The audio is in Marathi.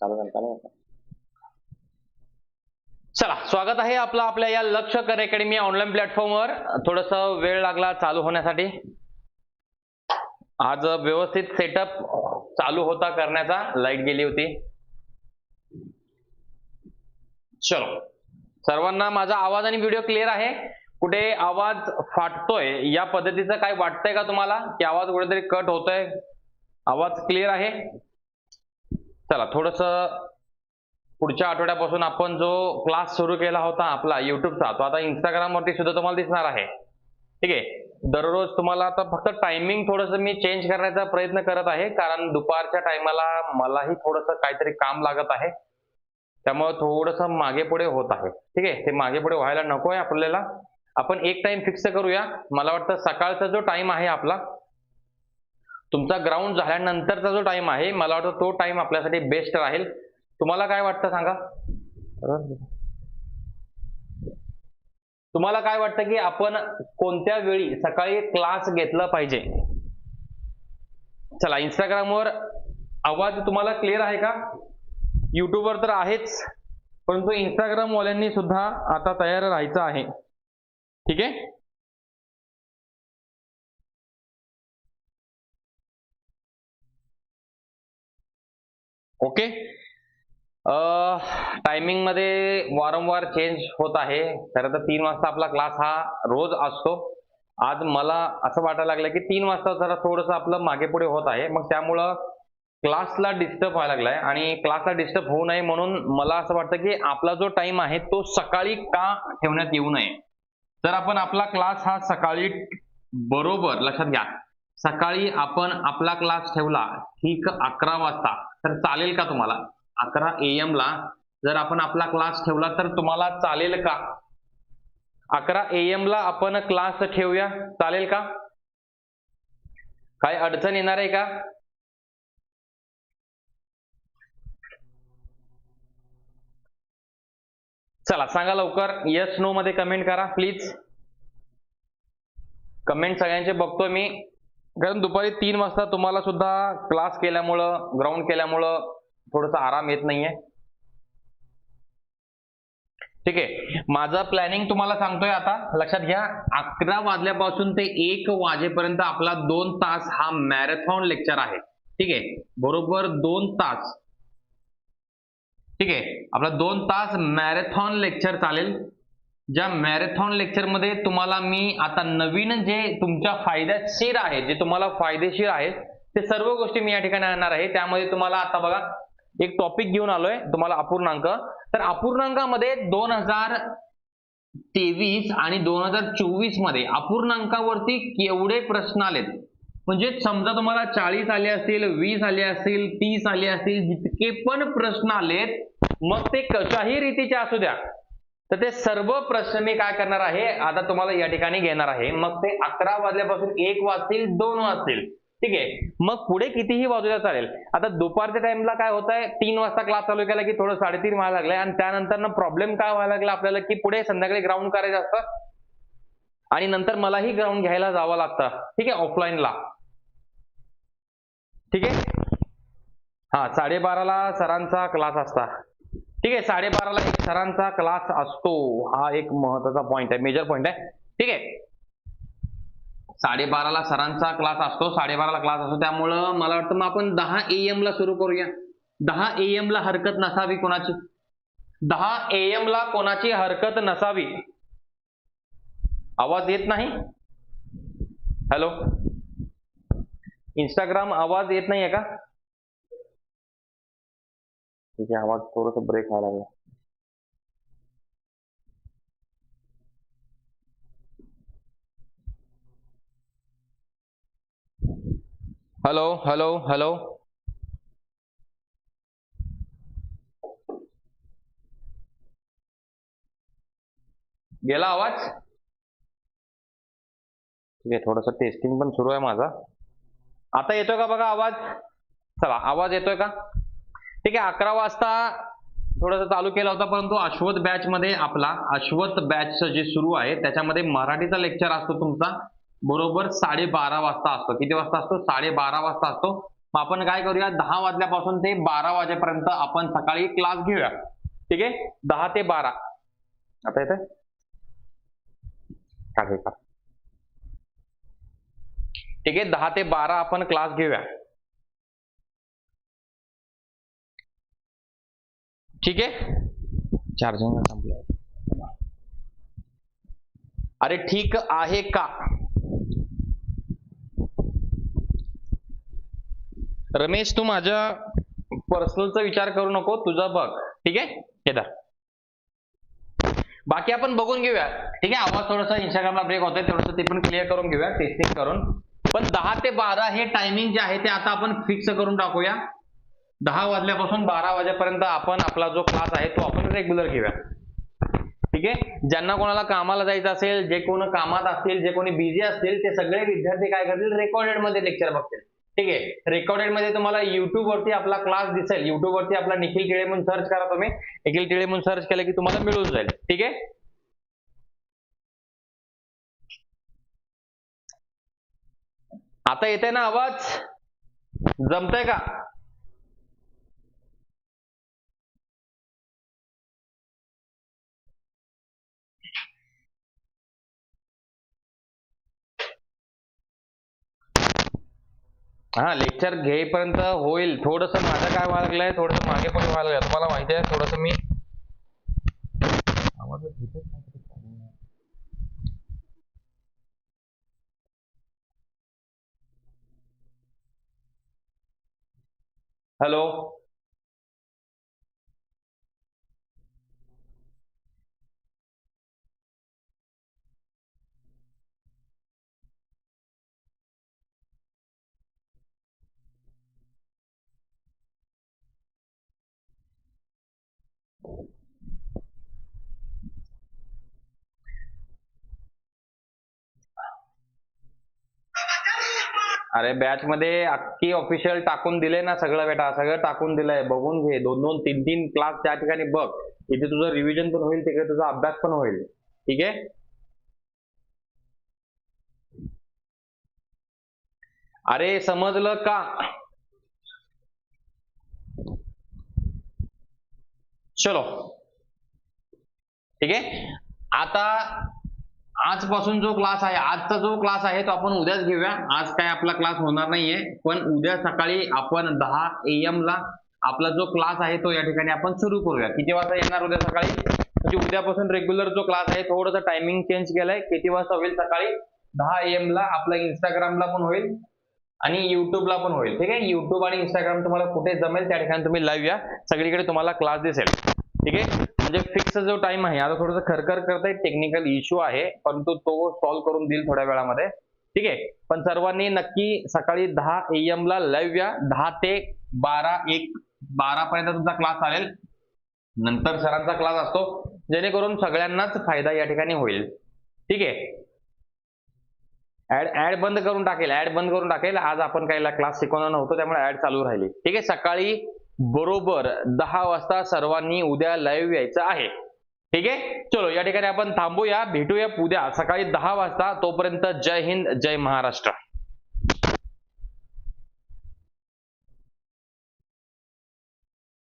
चालू चालू चला स्वागत आहे आपलं आपल्या या लक्ष कर अकॅडमी ऑनलाईन प्लॅटफॉर्मवर थोडस वेळ लागला चालू होण्यासाठी. आज व्यवस्थित सेटअप चालू होता करण्याचा. लाइट गेली होती. चलो. सर्वांना माझा आवाज आणि व्हिडिओ क्लिअर आहे. कुठे आवाज फाटतोय या पद्धतीचं काय वाटतंय का तुम्हाला? की आवाज कुठेतरी कट होतोय? आवाज क्लिअर आहे? चला थोडस पुढच्या आठवड्यापासून आपण जो क्लास सुरू केला होता आपला युट्यूबचा तो आता इंस्टाग्राम वरती सुद्धा तुम्हाला दिसणार आहे. ठीक आहे? दररोज तुम्हाला आता फक्त टायमिंग थोडस मी चेंज करण्याचा प्रयत्न करत आहे कारण दुपारच्या टायमाला मलाही थोडस काहीतरी काम लागत आहे. त्यामुळे थोडस मागे पुढे होत आहे. ठीक आहे? ते मागे पुढे व्हायला नको आहे आपल्याला. आपण एक टाइम फिक्स करूया. मला वाटतं सकाळचा जो टाइम आहे आपला तुमचा ग्राउंड झाल्यानंतरचा जो टाइम आहे मला वाटतं तो टाइम आपल्यासाठी बेस्ट राहील. तुम्हाला काय वाटतं सांगा? तुम्हाला काय वाटतं की आपण कोणत्या वेळी सकाळी क्लास घेतला पाहिजे? चला इंस्टाग्रामवर आवाज तुम्हाला क्लिअर आहे का? युट्यूबवर तर आहेच परंतु इंस्टाग्राम वाल्यांनी सुद्धा आता तयार राहायचं आहे. ठीक आहे? ओके. टायमिंगमध्ये वारंवार चेंज होत आहे. खरं तर तीन वाजता आपला क्लास हा रोज असतो. आज मला असं वाटायला लागलं की तीन वाजता जरा थोडंसं आपलं मागे पुढे होत आहे. मग त्यामुळं क्लासला डिस्टर्ब व्हायला लागलाय आणि क्लासला डिस्टर्ब होऊ नये म्हणून मला असं वाटतं की आपला जो टाइम आहे तो सकाळी का ठेवण्यात येऊ नये? तर आपण आपला क्लास हा सकाळी बरोबर लक्षात घ्या. सकाळी आपण आपला क्लास ठेवला ठीक अकरा वाजता. तर चालेल का तुम्हाला? अकरा एम ला जर आपण आपला क्लास ठेवला तर तुम्हाला चालेल का? अकरा एम ला आपण क्लास ठेवूया. चालेल का? काय अडचण येणार आहे का? चला सांगा लवकर. यस नो मध्ये कमेंट करा प्लीज कमेंट सगळ्यांचे बघतोय मी. कारण दुपारी तीन वाजता तुम्हाला सुद्धा क्लास केल्यामुळं ग्राउंड केल्यामुळं थोडासा आराम येत नाहीये. ठीक आहे. माझं प्लॅनिंग तुम्हाला सांगतोय आता. लक्षात घ्या अकरा वाजल्यापासून ते एक वाजेपर्यंत आपला दोन तास हा मॅरेथॉन लेक्चर आहे. ठीक आहे? बरोबर दोन तास. ठीक आहे? आपला दोन तास मॅरेथॉन लेक्चर चालेल. ज्या मॅरेथॉन लेक्चरमध्ये तुम्हाला मी आता नवीन जे तुमच्या फायद्याशीर आहे जे तुम्हाला फायदेशीर आहेत ते सर्व गोष्टी मी या ठिकाणी आणणार आहे. त्यामध्ये तुम्हाला आता बघा एक टॉपिक घेऊन आलोय तुम्हाला अपूर्णांक. तर अपूर्णांकामध्ये दोन हजार तेवीस आणि दोन हजार चोवीसमध्ये अपूर्णांकावरती केवढे प्रश्न आलेत? म्हणजे समजा तुम्हाला चाळीस आले असतील वीस आले असतील तीस आले असतील जितके पण प्रश्न आलेत मग ते कशाही रीतीचे असू द्या. तर ते सर्व प्रश्न मी काय करणार आहे आता तुम्हाला या ठिकाणी घेणार आहे. मग ते अकरा वाजल्यापासून एक वाजतील दोन वाजतील. ठीक आहे? मग पुढे कितीही वाजूया चालेल. आता दुपारच्या टाइमला काय होत आहे तीन वाजता क्लास चालू केला की थोडं साडेतीन व्हायला लागलंय आणि त्यानंतर ना प्रॉब्लेम काय व्हायला लागला आपल्याला की पुढे संध्याकाळी ग्राउंड करायचं असतं आणि नंतर मलाही ग्राउंड घ्यायला जावं लागतं. ठीक आहे? ऑफलाईनला ठीक आहे? हा साडेबाराला सरांचा क्लास असता. ठीक आहे साडेबाराला एक सरांचा क्लास असतो. हा एक महत्त्वाचा पॉईंट आहे मेजर पॉईंट आहे. ठीक आहे. साडेबाराला सरांचा क्लास असतो साडेबाराला क्लास असतो. त्यामुळं मला वाटतं मग आपण दहा एम ला सुरू करूया. दहा एम ला हरकत नसावी कोणाची? दहा एम ला कोणाची हरकत नसावी? आवाज येत नाही? हॅलो इंस्टाग्राम आवाज येत नाहीये का? ठीक आहे आवाज थोडस ब्रेक व्हायला लागला. हॅलो हॅलो हॅलो गेला आवाज? ठीक आहे थोडस टेस्टिंग पण सुरू आहे माझा. आता येतोय का बघा आवाज? चला आवाज येतोय का? ठीक आहे अकरा वाजता थोडस चालू केला होता परंतु अश्वत बॅच मध्ये आपला अश्वत बॅच जे सुरू आहे त्याच्यामध्ये मराठीचा लेक्चर असतो तुमचा बरोबर साडेबारा वाजता असतो. किती वाजता असतो? साडेबारा वाजता असतो. मग आपण काय करूया दहा वाजल्यापासून ते बारा वाजेपर्यंत आपण सकाळी क्लास घेऊया. ठीक आहे? दहा ते बारा. आता येते काढ ठीक आहे दहा ते बारा आपण क्लास घेऊया. ठीक आहे? चार्जिंग संपलं अरे ठीक आहे का? रमेश तू माझ्या पर्सनलचा विचार करू नको तुझा बघ. ठीक आहे? केदार बाकी आपण बघून घेऊया. ठीक आहे? आवाज थोडासा इंस्टाग्रामला ब्रेक होतोय थोडंसं ते पण क्लिअर करून घेऊया टेस्टिंग करून. पण दहा ते बारा हे टायमिंग जे आहे ते आता आपण फिक्स करून टाकूया. दहा वाजल्यापासून बारा वाजेपर्यंत आपण आपला जो क्लास आहे तो आपण रेग्युलर घेऊया. ठीक आहे? ज्यांना कोणाला कामाला जायचं असेल जे कोण कामात असतील जे कोणी बिझी असतील ते सगळे विद्यार्थी काय करतील? रेकॉर्डेडमध्ये लेक्चर बघतील. ठीक आहे? रेकॉर्डेडमध्ये तुम्हाला युट्यूब वरती आपला क्लास दिसेल. युट्यूब वरती आपला निखिल टिळे म्हणून सर्च करा तुम्ही. निखिल टिळे म्हणून सर्च केलं की तुम्हाला मिळून जाईल. ठीक आहे? आता येते ना आवाज? जमतंय का? हा लेक्चर घेईपर्यंत होईल. थोडस माझं काय व्हायला लागलंय थोडस मागे पण व्हायला लागलं तुम्हाला माहिती आहे थोडस मी हॅलो? अरे बॅच मध्ये अख्खी ऑफिशियल टाकून दिले ना सगळं बेटा सगळं टाकून दिलंय. बघून घे दोन दोन तीन तीन क्लास त्या ठिकाणी बघ. इथे तुझं रिव्हिजन पण होईल तिकडे तुझा अभ्यास पण होईल. ठीक आहे? अरे समजलं का? चलो. ठीक आहे? आता आजपासून जो क्लास आहे आजचा जो क्लास आहे तो आपण उद्याच घेऊया. आज काय आपला क्लास होणार नाहीये पण उद्या सकाळी आपण दहा एम ला आपला जो क्लास आहे तो या ठिकाणी आपण सुरू करूया. किती वाजता येणार उद्या सकाळी? म्हणजे उद्यापासून रेग्युलर जो क्लास आहे थोडंसं टायमिंग चेंज केलाय. किती वाजता होईल सकाळी? दहा एम ला आपला इंस्टाग्रामला पण होईल आणि युट्यूबला पण होईल. ठीक आहे? युट्यूब आणि इंस्टाग्राम तुम्हाला कुठे जमेल त्या ठिकाणी तुम्ही लाईव्ह या. सगळीकडे तुम्हाला क्लास दिसेल. ठीक आहे? म्हणजे फिक्स जो टाइम आहे आता थोडंसं खरखर करताय टेक्निकल इश्यू आहे परंतु तो सॉल्व्ह करून देईल थोड्या वेळामध्ये. ठीक आहे? पण सर्वांनी नक्की सकाळी दहा एम ला लाईव्ह या. दहा ते बारा एक बारा पर्यंत तुमचा क्लास चालेल. नंतर सरांचा क्लास असतो. जेणेकरून सगळ्यांनाच फायदा या ठिकाणी होईल. ठीक आहे? ऍड ऍड बंद करून टाकेल ऍड बंद करून टाकेल. आज आपण काही क्लास शिकवणार नव्हतो त्यामुळे ऍड चालू राहिली. ठीक आहे? सकाळी बरोबर दहा वाजता सर्वांनी उद्या लाईव्ह यायचं आहे. ठीक आहे? चलो या ठिकाणी आपण थांबूया भेटूया उद्या सकाळी दहा वाजता. तोपर्यंत जय हिंद जय महाराष्ट्र.